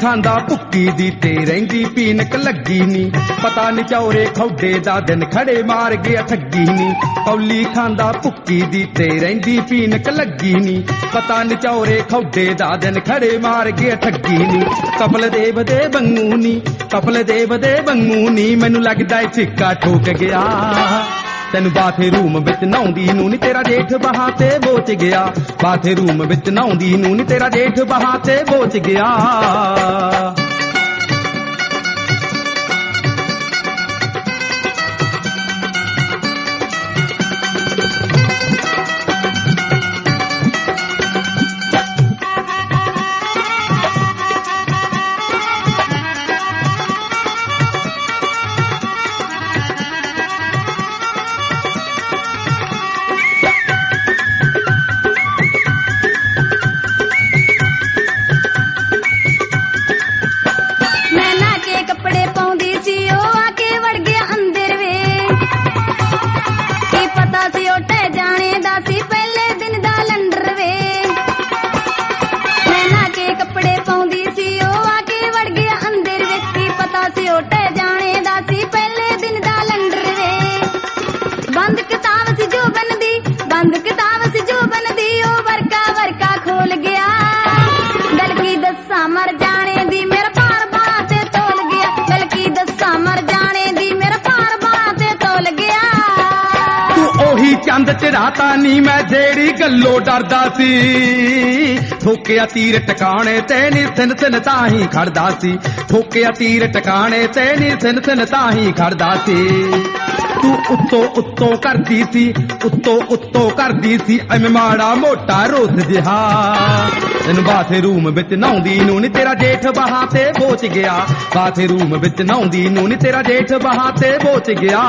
ਖਾਂਦਾ ਭੁੱਕੀ ਦੀ ਤੇ ਰਹਿੰਦੀ ਪੀਨਕ ਲੱਗੀ ਨੀ। ਪਤਾ ਨੀ ਚੌਰੇ ਖੌਡੇ ਦਾ ਦਿਨ ਖੜੇ ਮਾਰ ਗਿਆ ਠੱਗੀ ਨੀ। ਕੌਲੀ ਖਾਂਦਾ ਭੁੱਕੀ ਦੀ ਤੇ ਰਹਿੰਦੀ ਪੀਨਕ ਲੱਗੀ ਨੀ। ਪਤਾ ਨੀ ਚੌਰੇ ਖੌਡੇ ਦਾ ਦਿਨ ਖੜੇ ਮਾਰ ਗਿਆ ਠੱਗੀ ਨੀ। ਕਪਲ ਦੇਵ ਦੇ ਬੰਗੂ ਨੀ, ਕਪਲ ਦੇਵ ਦੇ ਬੰਗੂ ਨੀ। ਮੈਨੂੰ ਲੱਗਦਾ ਏ ਸਿੱਕਾ ਠੋਕ ਗਿਆ। ਤੈਨੂੰ ਬਾਥੇ ਰੂਮ ਵਿੱਚ ਨਹਾਉਂਦੀ ਨੂੰ ਨੀ ਤੇਰਾ ਜੇਠ ਬਹਾ ਤੇ ਬੋਚ ਗਿਆ। ਬਾਥੇ ਰੂਮ ਵਿੱਚ ਨਹਾਉਂਦੀ ਨੂੰ ਨੀ ਤੇਰਾ ਜੇਠ ਬਹਾ ਤੇ ਬੋਚ ਗਿਆ। ਚੰਦ ਚੜਾਤਾ ਨੀ ਮੈਂ ਜਿਹੜੀ ਗੱਲੋਂ ਡਰਦਾ ਸੀ। ਠੋਕਿਆ ਤੀਰ ਟਿਕਾਣੇ ਤੇ ਨੀ ਸਿਨ ਸਿਨ ਤਾਂ ਹੀ ਖੜਦਾ ਸੀ। ਠੋਕਿਆ ਤੀਰ ਟਿਕਾਣੇ ਤੇ ਨੀ ਸਿਨ ਸਿਨ ਤਾਂ ਹੀ ਖੜਦਾ ਸੀ। ਤੂੰ ਉੱਤੋਂ ਉੱਤੋਂ ਕਰਦੀ ਸੀ, ਉੱਤੋਂ ਉੱਤੋਂ ਕਰਦੀ ਸੀ। ਐਵੇਂ ਮਾੜਾ ਮੋਟਾ ਰੋਸ ਜਿਹਾ। ਤੈਨੂੰ ਬਾਥੇ ਰੂਮ ਵਿੱਚ ਨਹਾਉਂਦੀ ਨੂੰ ਨੀ ਤੇਰਾ ਜੇਠ ਬਹਾ ਤੇ ਬੋਚ ਗਿਆ। ਬਾਥੇ ਰੂਮ ਵਿੱਚ ਨਹਾਉਂਦੀ ਨੂੰ ਨੀ ਤੇਰਾ ਜੇਠ ਬਹਾ ਤੇ ਬੋਚ ਗਿਆ।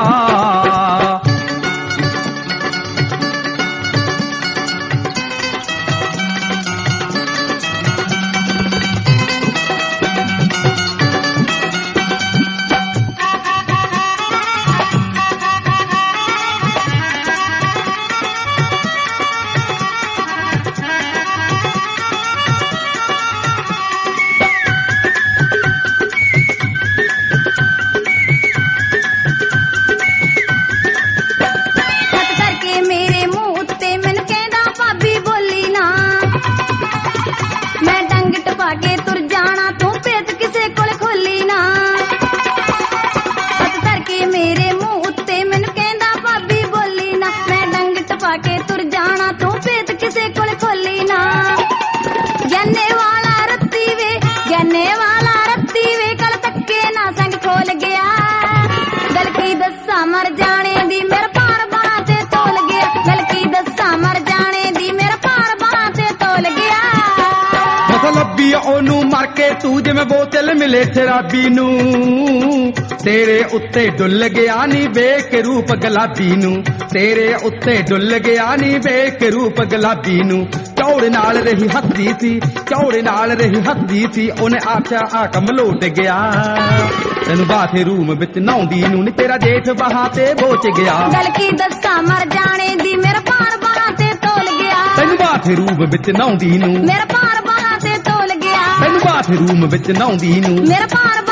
ਡੰਗ ਕੇ ਤੁਰ ਜਾਣਾ, ਤੂੰ ਭੇਤ ਕਿਸੇ ਕੋਲ ਖੋਲੀ ਨਾ। ਹੱਥ ਕਰਕੇ ਮੇਰੇ ਮੂੰਹ ਉੱਤੇ ਮੈਨੂੰ ਕਹਿੰਦਾ, ਭਾਬੀ ਬੋਲੀ ਨਾ, ਮੈਂ ਡੰਗ ਟਪਾ ਕੇ ਤੁਰ ਜਾਣਾ, ਤੂੰ ਭੇਤ ਕਿਸੇ ਕੋਲ ਖੋਲੀ ਨਾ। ਜੰਨੇ ਵਾਲਾ ਰੱਤੀ ਵੇ ਜੰਨੇ ਮਿਲੇ ਸ਼ਰਾਬੀ ਨੂੰ। ਤੇਰੇ ਉੱਤੇ ਡੁੱਲ ਗਿਆ ਨੀ ਵੇਖ ਰੂਪ ਗੁਲਾਬੀ ਨੂੰ। ਤੇਰੇ ਉੱਤੇ ਡੁੱਲ ਗਿਆ ਨੀ ਵੇਖ ਰੂਪ ਗੁਲਾਬੀ ਨੂੰ। ਚੌੜ ਨਾਲ ਰਹੀ ਹੱਸਦੀ ਸੀ ਚੌੜ ਨਾਲ ਰਹੀ ਹੱਸਦੀ ਸੀ। ਉਹਨੇ ਆਖਿਆ ਆ ਕਮਲੋਟ ਗਿਆ। ਤੈਨੂੰ ਬਾਥਰੂਮ ਵਿੱਚ ਨਹਾਉਂਦੀ ਨੂੰ ਨੀ ਤੇਰਾ ਜੇਠ ਬਹਾ ਤੇ ਬੋਚ ਗਿਆ। ਗੱਲ ਕੀ ਦੱਸਾਂ ਮਰ ਜਾਣੇ ਦੀ ਮੇਰਾ ਭਾਰ ਬਾਹਾਂ ਤੇ ਤੋਲ ਗਿਆ। ਤੈਨੂੰ ਬਾਥਰੂਮ ਵਿੱਚ ਨਹਾਉਂਦੀ ਨੂੰ। ਮੇਰਾ ਭਾਰ ਰੂਮ ਵਿੱਚ ਨਹਾਉਂਦੀ ਨੂੰ। ਮੇਰਾ ਭਾਰ